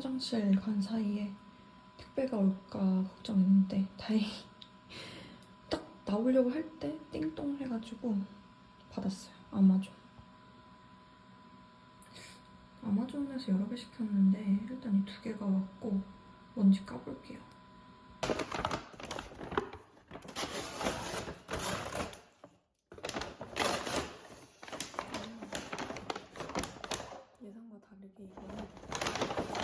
화장실 간 사이에 택배가 올까 걱정했는데 다행히 딱 나오려고 할 때 띵동 해가지고 받았어요. 아마존. 아마존에서 여러 개 시켰는데 일단 이 두 개가 왔고 뭔지 까볼게요. 예상과 다르게 이거는 커피포트였어.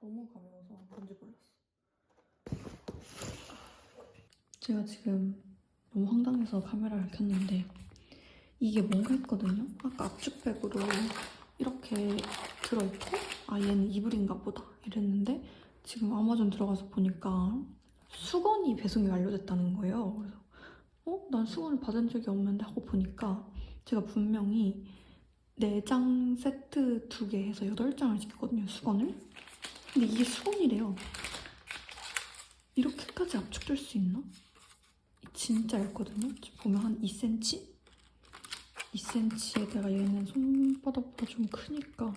너무 가벼워서 뭔지 몰랐어. 제가 지금 너무 황당해서 카메라를 켰는데 이게 뭔가 했거든요. 아까 압축백으로 이렇게 들어있고 아 얘는 이불인가 보다 이랬는데 지금 아마존 들어가서 보니까 수건이 배송이 완료됐다는 거예요. 그래서 어? 난 수건을 받은 적이 없는데 하고 보니까 제가 분명히 4장 세트 두 개 해서 8장을 시켰거든요, 수건을. 근데 이게 수건이래요. 이렇게까지 압축될 수 있나? 진짜 얇거든요. 보면 한 2cm? 2cm에다가 얘는 손바닥보다 좀 크니까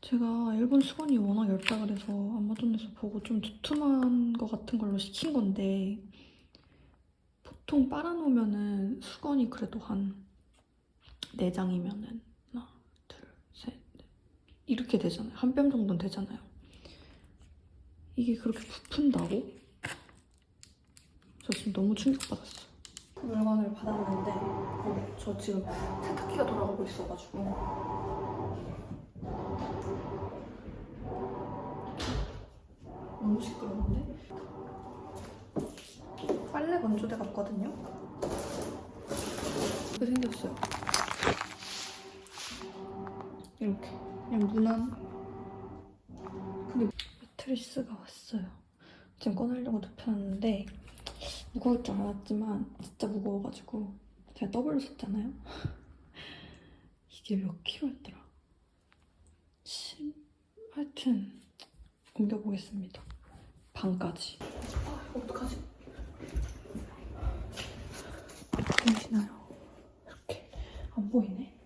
제가 일본 수건이 워낙 얇다 그래서 아마존에서 보고 좀 두툼한 거 같은 걸로 시킨 건데 보통 빨아놓으면은 수건이 그래도 한 4장이면은 하나, 둘, 셋, 넷 이렇게 되잖아요. 한 뼘 정도는 되잖아요. 이게 그렇게 부푼다고? 저 지금 너무 충격받았어. 물건을 받았는데 어, 저 지금 세탁기가 돌아가고 있어가지고 너무 시끄러운데? 빨래 건조대 같거든요? 이렇게 생겼어요. 이렇게 그냥 무난 근데 매트리스가 왔어요. 지금 꺼내려고 눕혀놨는데 무거울 줄 알았지만 진짜 무거워가지고 제가 더블로 샀잖아요. 이게 몇 킬로였더라? 10? 하여튼 옮겨보겠습니다. 반까지. 아 어떡하지? 보이시나요? 이렇게 안 보이네.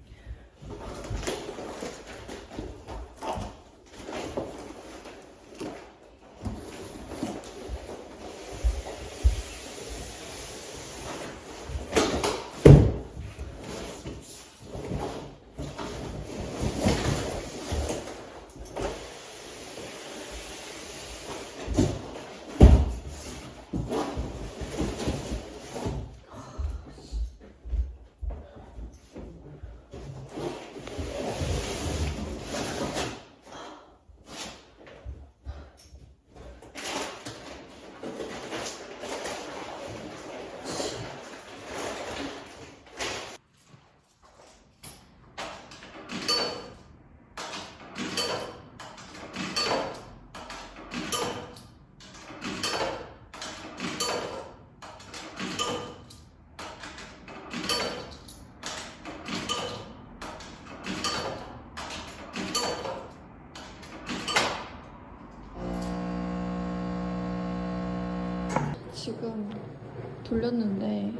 지금 돌렸는데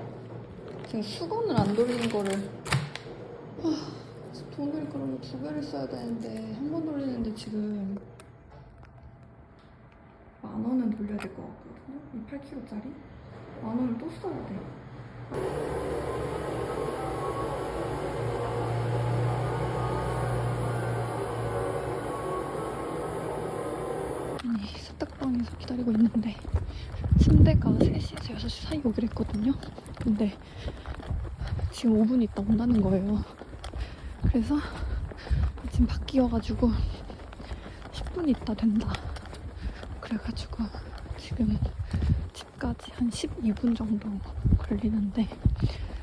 제가 수건을 안 돌린 거를 아, 돈을 그러면 두 배를 써야 되는데 한 번 돌리는데 지금 만 원은 돌려야 될 것 같거든요. 이 8kg짜리 만 원을 또 써야 돼. 아니 세탁방에서 기다리고 있는데 침대가 3시에서 6시 사이 오기로 했거든요. 근데 지금 5분 있다 온다는 거예요. 그래서 지금 바뀌어가지고 10분 있다 된다. 그래가지고 지금 집까지 한 12분 정도 걸리는데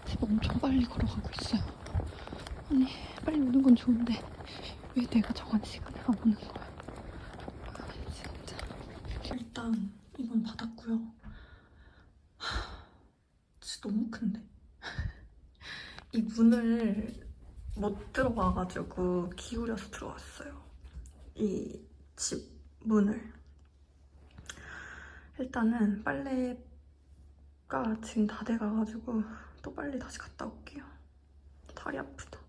지금 엄청 빨리 걸어가고 있어요. 아니 빨리 오는 건 좋은데 왜 내가 정한 시간에 안 오는 거야? 아, 진짜. 일단 이건 받았고요. 하, 진짜 너무 큰데? 이 문을 못 들어와가지고 기울여서 들어왔어요. 이 집 문을. 일단은 빨래 가 지금 다 돼가가지고 또 빨리 다시 갔다 올게요. 다리 아프다.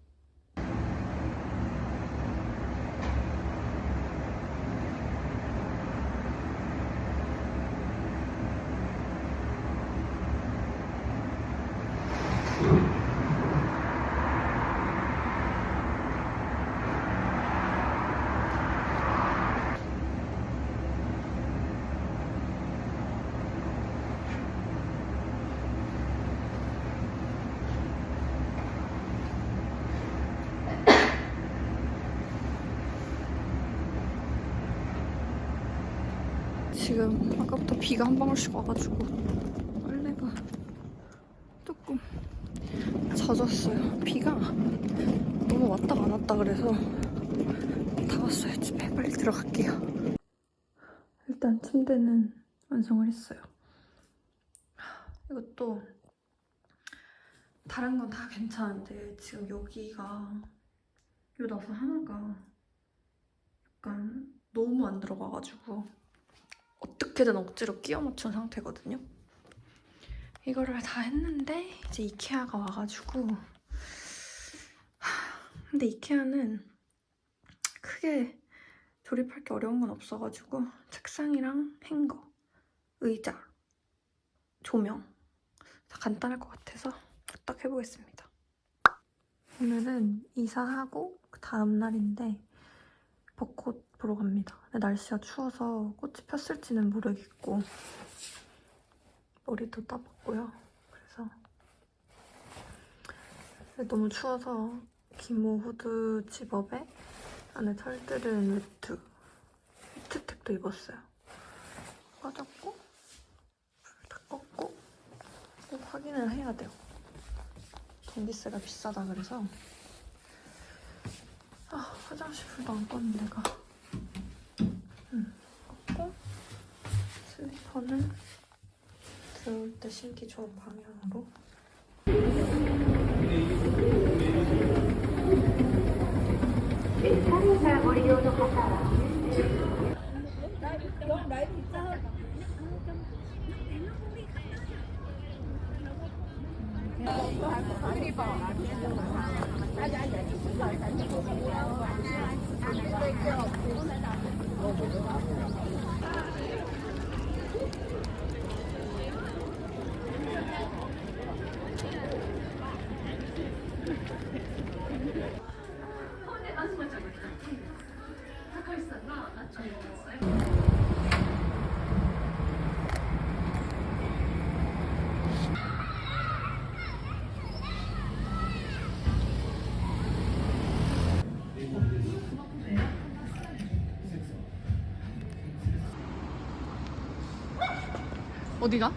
지금 아까부터 비가 한 방울씩 와가지고 빨래가 조금 젖었어요. 비가 너무 왔다 안 왔다 그래서 다 왔어요. 집에 빨리 들어갈게요. 일단 침대는 완성을 했어요. 이것도 다른 건 다 괜찮은데 지금 여기가 요 나서 하나가 약간 너무 안 들어가가지고 어떻게든 억지로 끼워 맞춘 상태거든요. 이거를 다 했는데 이제 이케아가 와가지고 하, 근데 이케아는 크게 조립할 게 어려운 건 없어가지고 책상이랑 행거, 의자, 조명 다 간단할 것 같아서 딱 해보겠습니다. 오늘은 이사하고 그 다음 날인데 벚꽃 보러 갑니다. 근데 날씨가 추워서 꽃이 폈을지는 모르겠고 머리도 따봤고요. 그래서 너무 추워서 기모 후드 집업에 안에 털들은 외투 히트텍도 입었어요. 꺼졌고 불 다 껐고 꼭 확인을 해야 돼요. 전기세가 비싸다 그래서 아 화장실 불도 안 껐는데 내가. 응 껐고 슬리퍼는 들어올 때 신기 좋은 방향으로 都还不方便吧？大家现在生产产品都是要关心，关心这个共产党。 어디가?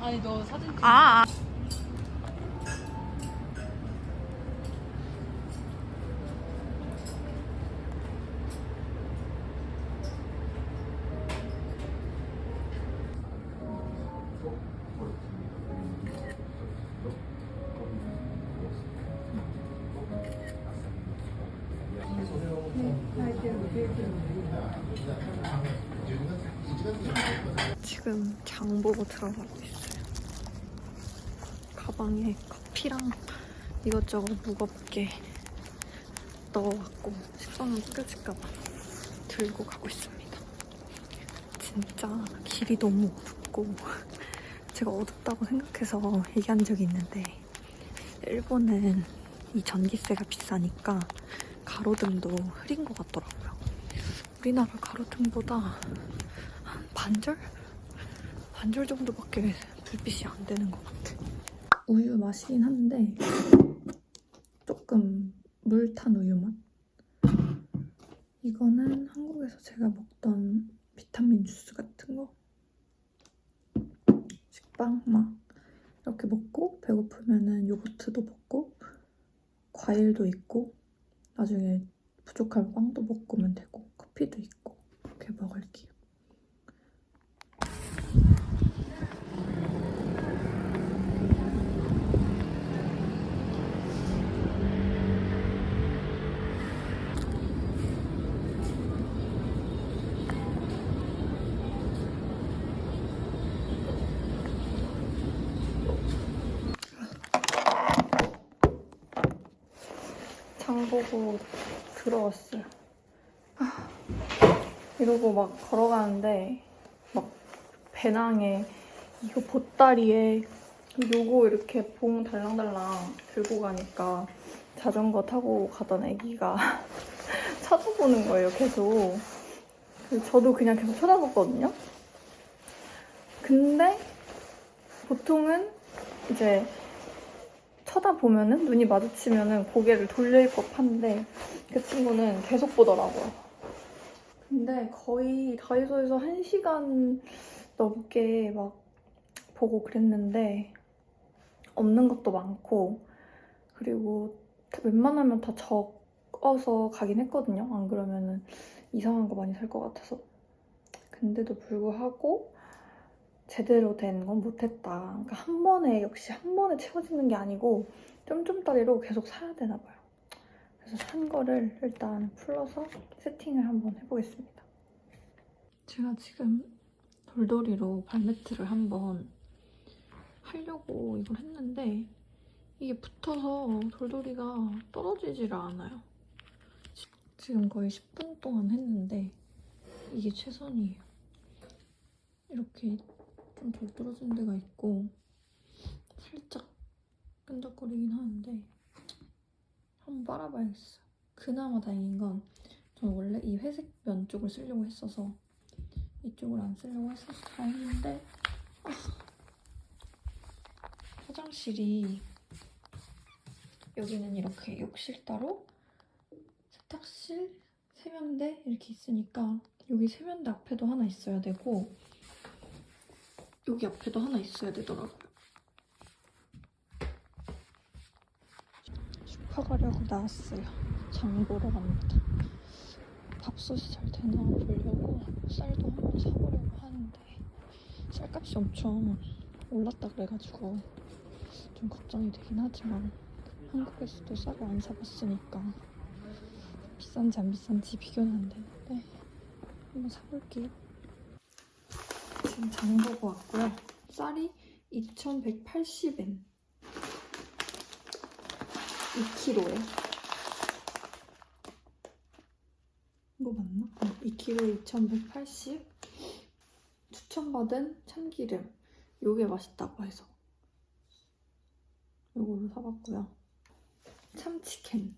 아니 너 사진 찍 아, 아. 장 보고 들어가고 있어요. 가방에 커피랑 이것저것 무겁게 넣어왔고 식사는 뿌려질까봐 들고 가고 있습니다. 진짜 길이 너무 어둡고 제가 어둡다고 생각해서 얘기한 적이 있는데 일본은 이 전기세가 비싸니까 가로등도 흐린 것 같더라고요. 우리나라 가로등보다 한 반절? 반절 정도밖에 불빛이 안 되는 것 같아. 우유 맛이긴 한데 조금 물 탄 우유 맛? 이거는 한국에서 제가 먹던 비타민 주스 같은 거. 식빵 막 이렇게 먹고 배고프면은 요거트도 먹고 과일도 있고 나중에 부족하면 빵도 먹으면 되고 커피도 있고 이렇게 먹을게요. 보고 들어왔어요. 아, 이러고 막 걸어가는데 막 배낭에 이거 보따리에 요거 이렇게 봉 달랑달랑 들고 가니까 자전거 타고 가던 애기가 쳐다보는 거예요, 계속. 저도 그냥 계속 쳐다봤거든요. 근데 보통은 이제 쳐다보면은 눈이 마주치면은 고개를 돌릴 법한데 그 친구는 계속 보더라고요. 근데 거의 다이소에서 한 시간 넘게 막 보고 그랬는데 없는 것도 많고 그리고 웬만하면 다 적어서 가긴 했거든요. 안 그러면은 이상한 거 많이 살 것 같아서. 근데도 불구하고 제대로 된 건 못했다. 그러니까 한 번에 역시 한 번에 채워지는 게 아니고 쫌쫌따리로 계속 사야 되나 봐요. 그래서 산 거를 일단 풀러서 세팅을 한번 해보겠습니다. 제가 지금 돌돌이로 발매트를 한번 하려고 이걸 했는데 이게 붙어서 돌돌이가 떨어지지를 않아요. 지- 지금 거의 10분 동안 했는데 이게 최선이에요. 이렇게 좀 덜 떨어진 데가 있고 살짝 끈적거리긴 하는데 한번 빨아봐야겠어요. 그나마 다행인 건 저는 원래 이 회색 면 쪽을 쓰려고 했어서 이쪽을 안 쓰려고 했어서 다행인데 아, 화장실이 여기는 이렇게 욕실 따로 세탁실, 세면대 이렇게 있으니까 여기 세면대 앞에도 하나 있어야 되고 여기 앞에도 하나 있어야 되더라고요. 슈퍼 가려고 나왔어요. 장 보러 갑니다. 밥솥이 잘 되나 보려고 쌀도 한번 사보려고 하는데 쌀값이 엄청 올랐다 그래가지고 좀 걱정이 되긴 하지만 한국에서도 쌀을 안 사봤으니까 비싼지 안 비싼지 비교는 안 되는데 한번 사볼게요. 지금 장 보고 왔고요. 쌀이 2,180엔. 2kg에. 이거 맞나? 어, 2kg에 2,180. 추천받은 참기름. 요게 맛있다고 해서. 요걸로 사봤고요. 참치캔.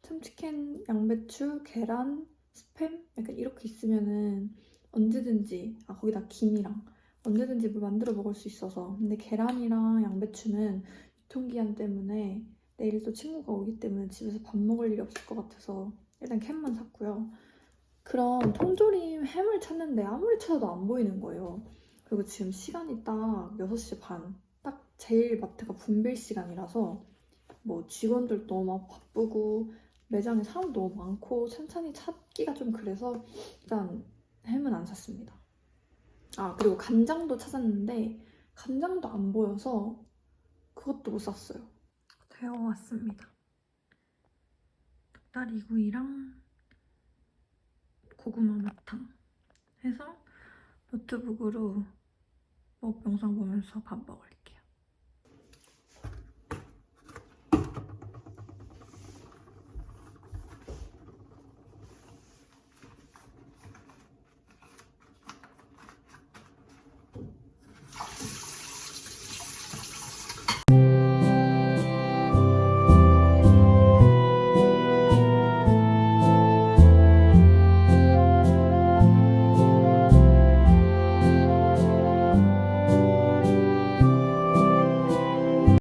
참치캔, 양배추, 계란, 스팸? 약간 이렇게 있으면은 언제든지 아 거기다 김이랑. 언제든지 뭘 만들어 먹을 수 있어서. 근데 계란이랑 양배추는 유통기한 때문에 내일 또 친구가 오기 때문에 집에서 밥 먹을 일이 없을 것 같아서 일단 캔만 샀고요. 그런 통조림 햄을 찾는데 아무리 찾아도 안 보이는 거예요. 그리고 지금 시간이 딱 6시 반. 딱 제일 마트가 붐빌 시간이라서 뭐 직원들도 너무 바쁘고 매장에 사람 너무 많고 천천히 찾기가 좀 그래서 일단 햄은 안 샀습니다. 아 그리고 간장도 찾았는데 간장도 안 보여서 그것도 못 샀어요. 데워왔습니다. 닭다리구이랑 고구마 마탕 해서 노트북으로 뭐 영상 보면서 밥 먹을게요.